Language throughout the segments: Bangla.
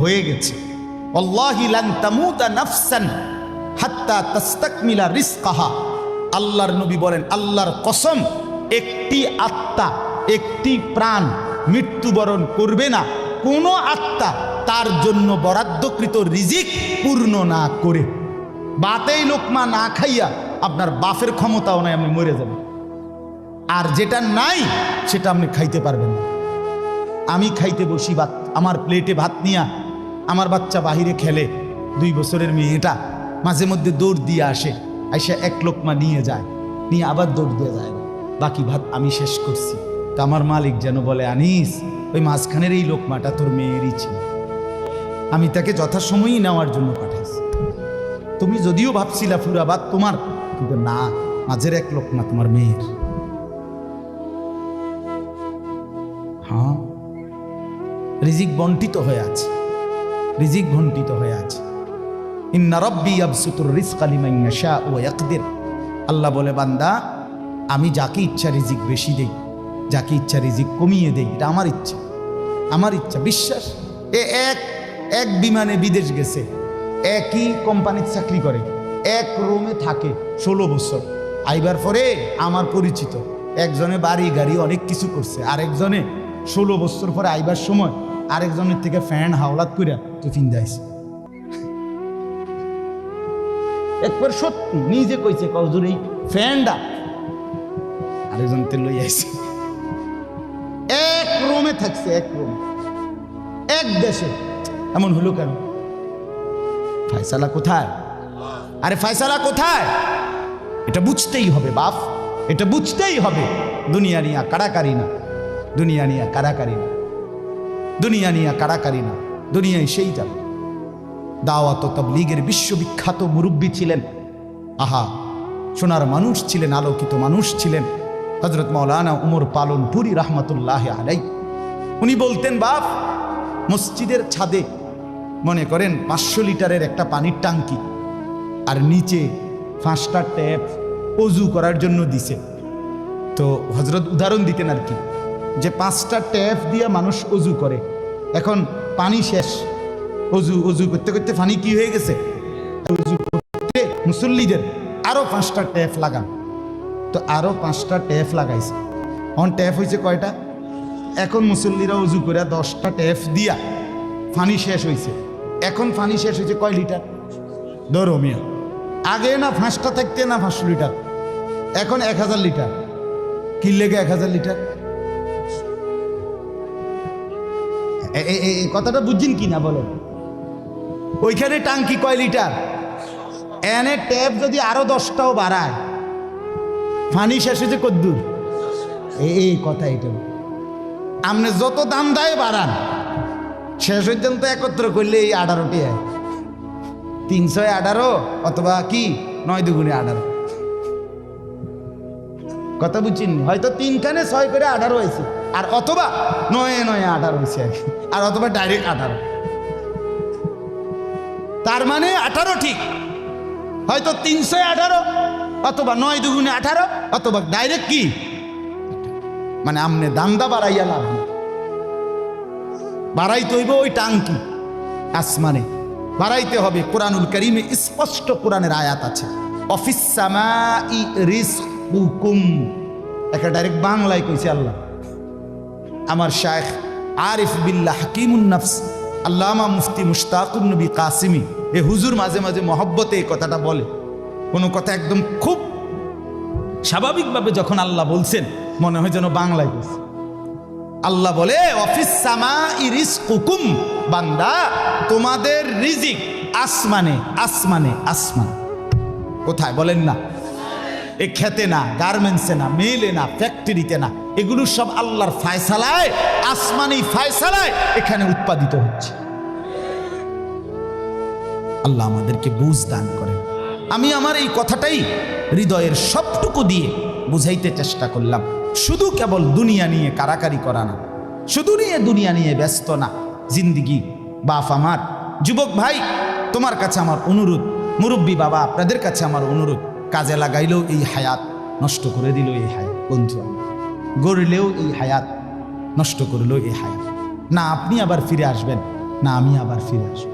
হয়ে গেছে। আল্লাহর নবী বলেন, আল্লাহর কসম, একটি আত্মা, একটি প্রাণ মৃত্যুবরণ করবে না। কোনো আত্মা তার জন্য বরাদ্দকৃত রিজিক পূর্ণ না করে। বাতেই লোকমা না খাইয়া আপনার বাফের ক্ষমতাও নাই, আপনি মরে যাবেন। আর যেটা নাই, সেটা আপনি খাইতে পারবেন না। আমি খাইতে বসি ভাত, আমার প্লেটে ভাত নিয়া আমার বাচ্চা বাহিরে খেলে। দুই বছরের মেয়েটা মাঝে মধ্যে দৌড় দিয়ে আসে। আইসা এক লোকমা নিয়ে যায়। নিয়ে আবার দৌড় দিয়ে যায়। বাকি ভাত আমি শেষ করছি। তা আমার মালিক যেন বলে, আনিস, ওই মাঝখানের এই লোকমাটা তোর মেয়েরই ছিল। আমি তাকে যথাসময়ই নেওয়ার জন্য পাঠাইছি। তুমি যদিও ভাবছিলা ভাত তোমার কিন্তু না, মাঝের এক লোকমা তোমার মেয়ের। হ্যাঁ রিজিক বন্টিত হয়ে আছে। রিজিক বন্টিত হয়ে আছে। ইন্না রব্বি আবসুতুর রিজক লিমান ইয়াশা ওয়া ইয়াকদির। আল্লাহ বলে, বান্দা, আমি যাকে ইচ্ছা রিজিক বেশি দেই, যাকে ইচ্ছা রিজিক কমিয়ে দেই, এটা আমার ইচ্ছা। আমার ইচ্ছা, বিশ্বাস, এ এক এক বিমানে বিদেশ গেছে, একই কোম্পানির চাকরি করে, এক রুমে থাকে ষোলো বছর। আইবার পরে আমার পরিচিত, একজনে বাড়ি গাড়ি অনেক কিছু করছে, আরেকজনে ষোলো বছর পরে আইবার সময় আরেকজনের থেকে ফ্যান হাওলাত কইরা টিফিন দিয়েছে একবার সত্যি নিজে কইছে কজুর এই ফ্যানটা আরেকজন তে লই আইছে। এক রুমে থাকছে, এক রুম। এক দেশে। এমন হলো কেন? ফায়সালা কোথায়? আরে ফায়সালা কোথায়? এটা বুঝতেই হবে বাপ, এটা বুঝতেই হবে। দুনিয়া নিয়া কারাকারি না, দুনিয়া নিয়া কারাকারি না। দুনিয়া নিয়া কারাকারি না, দুনিয়ায় সেই যাবে। দাওয়াত তাবলীগের বিশ্ববিখ্যাত মুরব্বী ছিলেন। আহা, সোনার মানুষ ছিলেন, আলোকিত মানুষ ছিলেন। হজরত মৌলানা উমর পালন পুরি রহমতুল্লাহ আলাই উনি বলতেন, বাপ, মসজিদের ছাদে মনে করেন পাঁচশো লিটারের একটা পানির টাঙ্কি আর নিচে পাঁচটা ট্যাপ অজু করার জন্য দিছে। তো হজরত উদাহরণ দিতেন আর কি। যে পাঁচটা ট্যাপ দিয়ে মানুষ অজু করে। এখন পানি শেষ। অজু অজু করতে করতে পানি কি হয়ে গেছে? অজু করতে মুসল্লিদের আরও পাঁচটা ট্যাপ লাগান। তো আরও পাঁচটা ট্যাপ লাগাইছে। অন ট্যাপ হয়েছে কয়টা? এখন মুসল্লিরা অজু করে দশটা ট্যাপ দিয়া পানি শেষ হয়েছে এখন পানি শেষ হয়েছে কয় লিটার? ধরো মিয়া। আগে না পাঁচটা থাকতে না পাঁচশো লিটার? এখন এক হাজার লিটার। কি লেগে এক হাজার লিটার? এই কথাটা বুঝছেন কি না বলো ওইখানে টাঙ্কি কয় লিটার? এনে ট্যাপ যদি আরও দশটাও বাড়ায় পানি শেষ হয়েছে কদ্দুর। এই কথা এটা। আপনি যত দাম দেয় বাড়ান, শেষ পর্যন্ত একত্র করলে এই আঠারোটি তিনশো আঠারো অথবা কি? নয় দুগুণে আঠারো। কথা বুঝছেন? হয়তো তিনখানে ছয় করে আঠারো হয়েছে। আর অথবা নয়ে নয়ে আঠারো হয়েছে আর অথবা ডাইরেক্ট আঠারো তার মানে আঠারো ঠিক। হয়তো তিনশো আঠারো, অথবা নয় দুগুণে আঠারো, অথবা ডাইরেক্ট কি? মানে আমনে দামদা বাড়াইয়া লাভ বাড়াইতে হইব ওই টাঙ্কি, আসমানে। বাড়াইতে হবে কোরআনুল করিমে স্পষ্ট কোরআনের আয়াত আছে। অফিস একটা ডাইরেক্ট বাংলায় কইছে আল্লাহ। আমার শায়েখ আরিফ বিল্লাহ হাকিমুন নফস, আল্লামা মুফতি মুশতাকুন নবী কাসিমি, এ হুজুর মাঝে মাঝে মহব্বতে এই কথাটা বলে। কোনো কথা একদম খুব স্বাভাবিকভাবে যখন আল্লাহ বলছেন, মনে হয় যেন বাংলায় বলছে। আল্লাহ বলে, অফিস সামা ইরিস কুকুম বান্দা, তোমাদের রিজিক আসমানে আসমানে, আসমান। কোথায় বলেন না। এ খেতে না, গার্মেন্টসে না, মেলে না, ফ্যাক্টরিতে না। এগুলো সব আল্লাহর ফায়সালায়, আসমানি ফায়সালায় এখানে উৎপাদিত হচ্ছে। আল্লাহ আমাদেরকে বুঝ দান করেন। আমি আমার এই কথাটাই হৃদয়ের সবটুকু দিয়ে বুঝাইতে চেষ্টা করলাম। শুধু কেবল দুনিয়া নিয়ে কারাকারি করা না, শুধু নিয়ে দুনিয়া নিয়ে ব্যস্ত না। জিন্দিগি, বাপ আমার, যুবক ভাই, তোমার কাছে আমার অনুরোধ, মুরব্বী বাবা, আপনাদের কাছে আমার অনুরোধ, কাজে লাগাইলেও এই হায়াত নষ্ট করে দিল এই হায়াত। বন্ধু আমার। গড়লেও এই হায়াত, নষ্ট করলেও এই হায়াত। না আপনি আবার ফিরে আসবেন, না আমি আবার ফিরে আসব।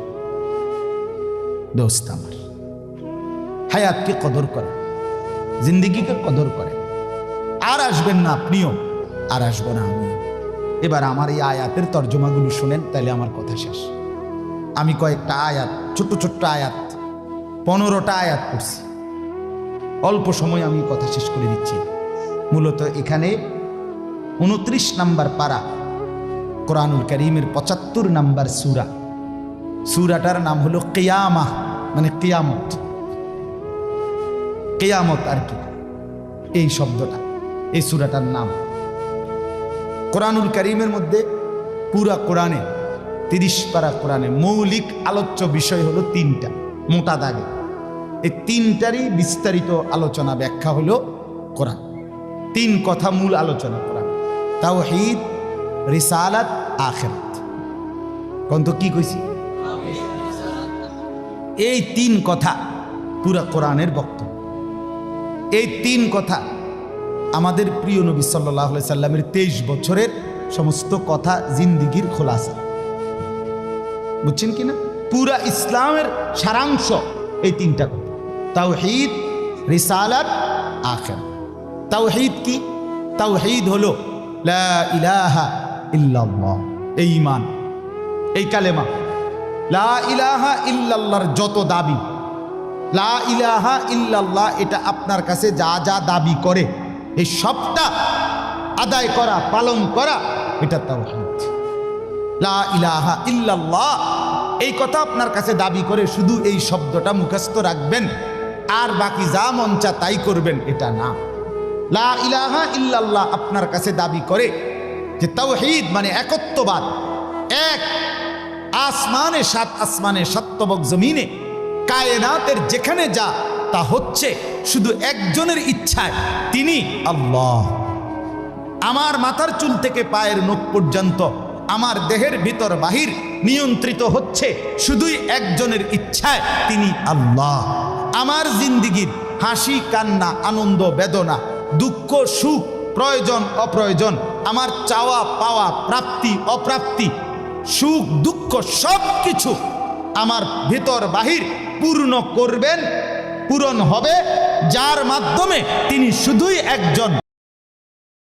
দোস্ত আমার, হায়াতকে কদর করে, জিন্দিগিকে কদর করে। আর আসবেন না আপনিও, আর আসব না আমিও। এবার আমার এই আয়াতের তর্জমাগুলো শুনেন, তাহলে আমার কথা শেষ। আমি কয়েকটা আয়াত, ছোট্ট ছোট্ট আয়াত, পনেরোটা আয়াত করছি অল্প সময় আমি কথা শেষ করে দিচ্ছি। মূলত এখানে উনত্রিশ নাম্বার পারা, কোরআনুল করিমের পঁচাত্তর নাম্বার সুরা। সুরাটার নাম হলো কেয়ামা মানে কেয়ামত। কেয়ামত আর কি? এই শব্দটা, এই সুরাটার নাম। কোরআনুল করিমের মধ্যে পুরা কোরআনে, তিরিশ পারা কোরআনে মৌলিক আলোচ্য বিষয় হলো তিনটা, মোটা দাগে। এই তিনটারই বিস্তারিত আলোচনা ব্যাখ্যা হলো কোরআন। তিন কথা মূল আলোচনা তাওহীদ, রিসালাত, আখেরাত। কোন তো কি কইছি? এই তিন কথা পুরা কোরআনের বক্তব্য। এই তিন কথা আমাদের প্রিয় নবী সাল্লাহ সাল্লামের তেইশ বছরের সমস্ত কথা জিন্দিগির খোলাসা। বুঝছেন কি না? পুরা ইসলামের সারাংশ এই তিনটা কথা। তাওহীদ, রিসালাত আখের তাওহীদ কি? তাওহীদ হলো ইলাহা ইল্লাল্লাহ। এই ঈমান, এই কালেমা। লা ইলাহা ইল্লাল্লাহর যত দাবি, লা ইলাহা ইল্লাল্লাহ এটা আপনার কাছে যা যা দাবি করে, এই সবটা আদায় করা, পালন করা, এটা তাওহীদ। লা ইলাহা ইল্লাল্লাহ, এই কথা আপনার কাছে দাবি করে শুধু এই শব্দটা মুখস্থ রাখবেন, আর বাকি যা মন তাই করবেন, এটা না। লা ইলাহা ইল্লাল্লাহ আপনার কাছে দাবি করে যে তাওহীদ মানে একত্ববাদ। এক, আসমানে সাত আসমানে সত্যবক জমিনে, কায়নাতের যেখানে যা, তা হচ্ছে শুধু একজনের ইচ্ছায়, তিনি আল্লাহ। আমার মাথার চুল থেকে পায়ের নখ পর্যন্ত, আমার দেহের ভিতর বাহির নিয়ন্ত্রিত হচ্ছে শুধুই একজনের ইচ্ছায়, তিনি আল্লাহ। আমার জিন্দিগির হাসি, কান্না, আনন্দ, বেদনা দুঃখ, সুখ, প্রয়োজন, অপ্রয়োজন, আমার চাওয়া, পাওয়া, প্রাপ্তি, অপ্রাপ্তি, সুখ, দুঃখ সব কিছু আমার ভিতর বাহির পূর্ণ করবেন, পূরণ হবে, যার মাধ্যমে তিনি শুধুই একজন।